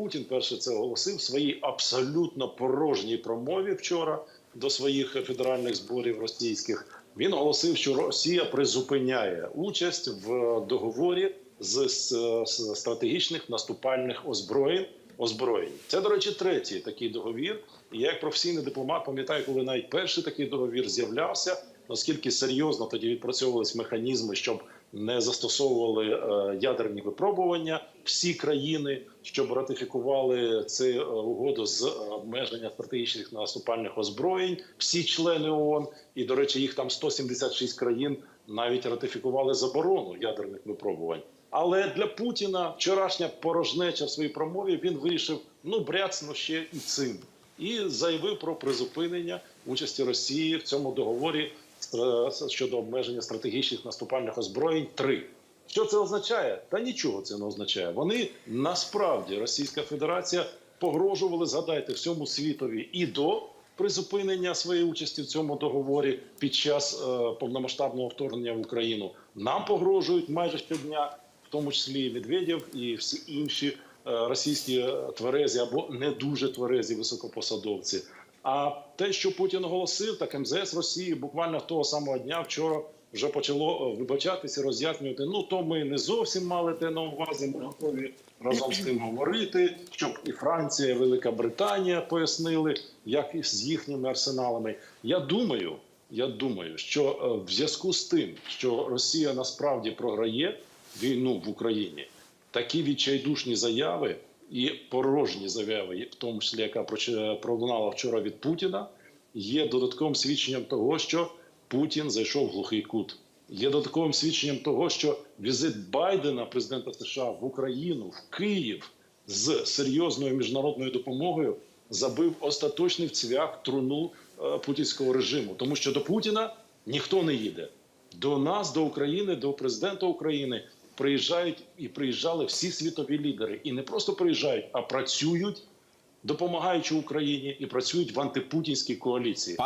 Путін перше це оголосив в своїй абсолютно порожній промові вчора до своїх федеральних зборів російських. Він оголосив, що Росія призупиняє участь в договорі з, стратегічних наступальних озброєнь. Озброєнь. Це, до речі, третій такий договір. Я, як професійний дипломат, пам'ятаю, коли навіть перший такий договір з'являвся, наскільки серйозно тоді відпрацьовувались механізми, щоб не застосовували е, ядерні випробування всі країни, щоб ратифікували цю е, угоду з обмеження стратегічних наступальних озброєнь, всі члени ООН, і до речі, їх там 176 країн навіть ратифікували заборону ядерних випробувань. Але для Путіна вчорашня порожнеча в своїй промові він вирішив ну бряцно ще і цим, і заявив про призупинення участі Росії в цьому договорі щодо обмеження стратегічних наступальних озброєнь. 3. Що це означає? Та нічого це не означає. Вони насправді Російська Федерація погрожували, згадайте, всьому світові і до призупинення своєї участі в цьому договорі під час е, повномасштабного вторгнення в Україну. Нам погрожують майже щодня, в тому числі Медведєв і всі інші е, російські тверезі або не дуже тверезі високопосадовці. А те, що Путін оголосив, так МЗС Росії буквально того самого дня вчора вже почало е, вибачатися, роз'яснювати. Ну то ми не зовсім мали те на увазі. Ми готові разом з тим говорити, щоб і Франція, і Велика Британія пояснили, як і з їхніми арсеналами. Я думаю, я думаю, що е, в зв'язку з тим, що Росія насправді програє війну в Україні, такі відчайдушні заяви і порожні заяви, в тому числі яка пролунала вчора від Путіна, є додатковим свідченням того, що Путін зайшов в глухий кут. Є додатковим свідченням того, що візит Байдена, президента США, в Україну, в Київ з серйозною міжнародною допомогою забив остаточний цвях труну е, путінського режиму, тому що до Путіна ніхто не їде. До нас, до України, до президента України приїжджають і приїжджали всі світові лідери, і не просто приїжджають, а працюють, допомагаючи Україні, і працюють в антипутінській коаліції.